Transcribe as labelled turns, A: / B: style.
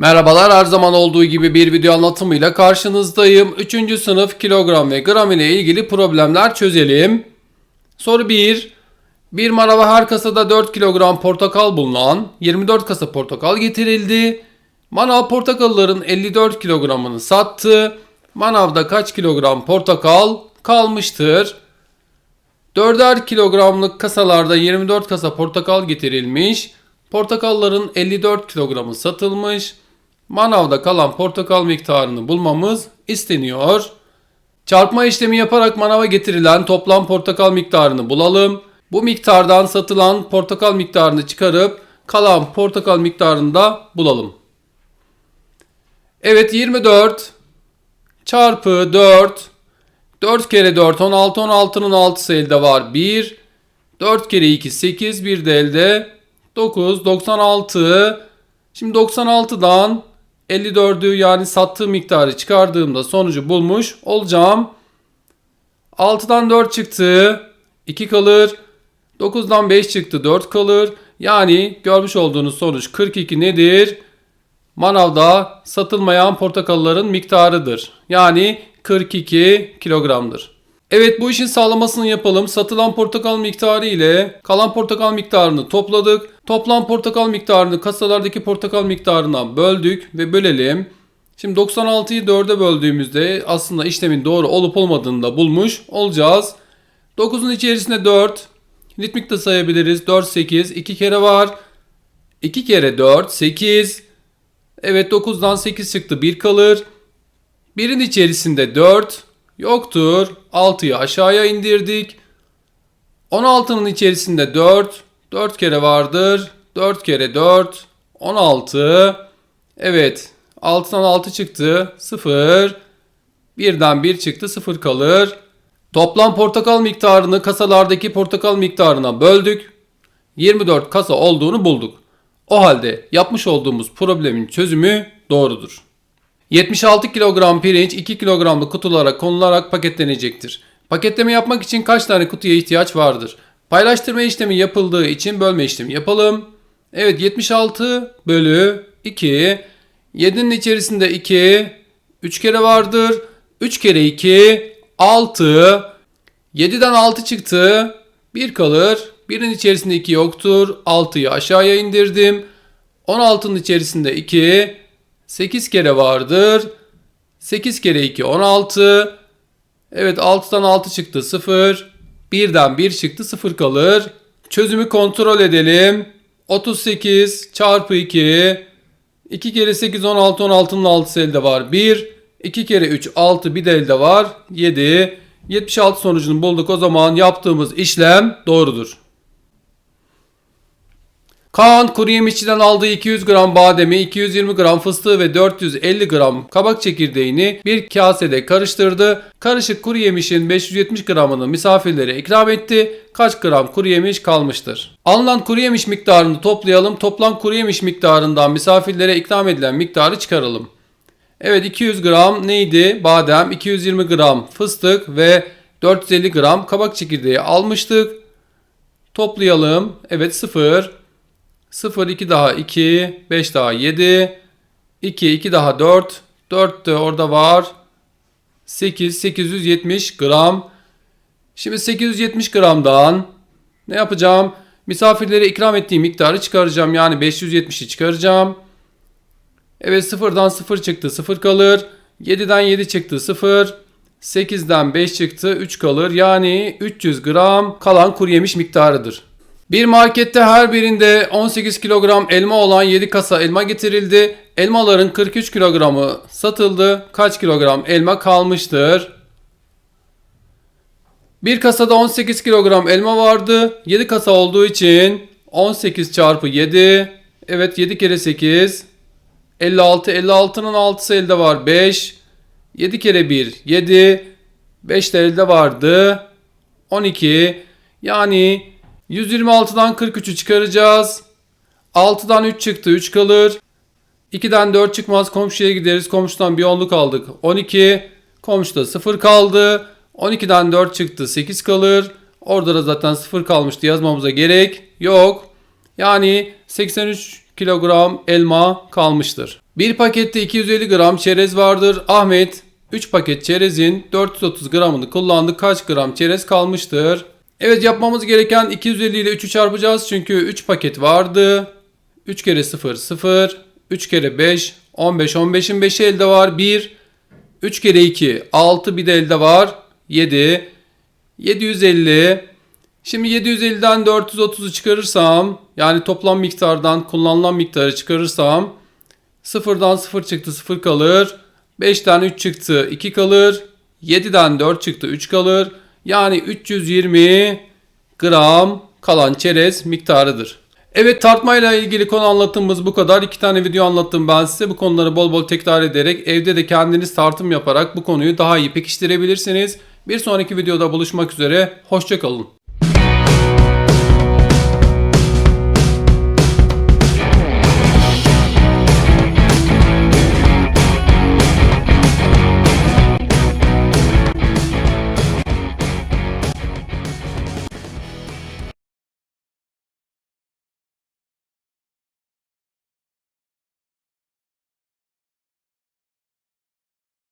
A: Merhabalar her zaman olduğu gibi bir video anlatımıyla karşınızdayım. 3. sınıf kilogram ve gram ile ilgili problemler çözelim. Soru 1. Bir manava her kasada 4 kilogram portakal bulunan 24 kasa portakal getirildi. Manav portakalların 54 kilogramını sattı. Manavda kaç kilogram portakal kalmıştır? 4'er kilogramlık kasalarda 24 kasa portakal getirilmiş. Portakalların 54 kilogramı satılmış. Manavda kalan portakal miktarını bulmamız isteniyor. Çarpma işlemi yaparak manava getirilen toplam portakal miktarını bulalım. Bu miktardan satılan portakal miktarını çıkarıp kalan portakal miktarını da bulalım. Evet 24 çarpı 4 4 kere 4 16 16'nın 6'sı elde var. 1 4 kere 2 8 bir de elde 9 96 Şimdi 96'dan 54'ü yani sattığı miktarı çıkardığımda sonucu bulmuş olacağım. 6'dan 4 çıktı 2 kalır. 9'dan 5 çıktı 4 kalır. Yani görmüş olduğunuz sonuç 42 nedir? Manavda satılmayan portakalların miktarıdır. Yani 42 kilogramdır. Evet bu işin sağlamasını yapalım. Satılan portakal miktarı ile kalan portakal miktarını topladık. Toplam portakal miktarını kasalardaki portakal miktarına böldük ve bölelim. Şimdi 96'yı 4'e böldüğümüzde aslında işlemin doğru olup olmadığını da bulmuş olacağız. 9'un içerisinde 4. Ritmik de sayabiliriz. 4, 8. 2 kere var. 2 kere 4, 8. Evet 9'dan 8 çıktı. 1 kalır. 1'in içerisinde 4 yoktur. 6'yı aşağıya indirdik. 16'nın içerisinde 4. 4 kere vardır. 4 kere 4. 16. Evet. 6'dan 6 çıktı. 0. 1'den 1 çıktı. 0 kalır. Toplam portakal miktarını kasalardaki portakal miktarına böldük. 24 kasa olduğunu bulduk. O halde yapmış olduğumuz problemin çözümü doğrudur. 76 kilogram pirinç 2 kilogramlık kutulara konularak paketlenecektir. Paketleme yapmak için kaç tane kutuya ihtiyaç vardır? Paylaştırma işlemi yapıldığı için bölme işlemi yapalım. Evet 76 bölü 2. 7'nin içerisinde 2. 3 kere vardır. 3 kere 2 6. 7'den 6 çıktı. 1 kalır. 1'in içerisinde 2 yoktur. 6'yı aşağıya indirdim. 16'nın içerisinde 2. 8 kere vardır. 8 kere 2 16. Evet 6'dan 6 çıktı 0. 1'den 1 çıktı 0 kalır. Çözümü kontrol edelim. 38 çarpı 2. 2 kere 8 16 16'nın 6'sı elde var 1. 2 kere 3 6 bir de elde var 7. 76 sonucunu bulduk o zaman yaptığımız işlem doğrudur. Kaan kuru yemişçiden aldığı 200 gram bademi, 220 gram fıstığı ve 450 gram kabak çekirdeğini bir kasede karıştırdı. Karışık kuru yemişin 570 gramını misafirlere ikram etti. Kaç gram kuru yemiş kalmıştır? Alınan kuru yemiş miktarını toplayalım. Toplam kuru yemiş miktarından misafirlere ikram edilen miktarı çıkaralım. Evet 200 gram neydi? Badem, 220 gram fıstık ve 450 gram kabak çekirdeği almıştık. Toplayalım. Evet 0. 0 2 daha 2 5 daha 7 2 2 daha 4 4 de orada var 8 870 gram Şimdi 870 gramdan ne yapacağım? Misafirlere ikram ettiğim miktarı çıkaracağım. Yani 570'i çıkaracağım. Evet sıfırdan 0 çıktı 0 kalır. 7'den 7 çıktı 0. 8'den 5 çıktı 3 kalır. Yani 300 gram kalan kuru yemiş miktarıdır. Bir markette her birinde 18 kilogram elma olan 7 kasa elma getirildi. Elmaların 43 kilogramı satıldı. Kaç kilogram elma kalmıştır? Bir kasada 18 kilogram elma vardı. 7 kasa olduğu için 18 çarpı 7. Evet 7 kere 8. 56. 56'nın 6'sı elde var 5. 7 kere 1 7. 5 de elde vardı. 12. Yani 126'dan 43'ü çıkaracağız. 6'dan 3 çıktı 3 kalır. 2'den 4 çıkmaz komşuya gideriz. Komşudan bir onluk aldık 12. Komşuda 0 kaldı. 12'den 4 çıktı 8 kalır. Orada da zaten 0 kalmıştı yazmamıza gerek yok. Yani 83 kilogram elma kalmıştır. Bir pakette 250 gram çerez vardır. Ahmet 3 paket çerezin 430 gramını kullandı. Kaç gram çerez kalmıştır? Evet yapmamız gereken 250 ile 3'ü çarpacağız. Çünkü 3 paket vardı. 3 kere 0 0. 3 kere 5 15. 15'in 5'i elde var. 1. 3 kere 2 6 bir de elde var. 7. 750. Şimdi 750'den 430'u çıkarırsam yani toplam miktardan kullanılan miktarı çıkarırsam Sıfırdan 0 çıktı 0 kalır. 5'ten 3 çıktı 2 kalır. 7'den 4 çıktı 3 kalır. Yani 320 gram kalan çerez miktarıdır. Evet tartmayla ilgili konu anlatımımız bu kadar. İki tane video anlattım ben size. Bu konuları bol bol tekrar ederek evde de kendiniz tartım yaparak bu konuyu daha iyi pekiştirebilirsiniz. Bir sonraki videoda buluşmak üzere. Hoşçakalın.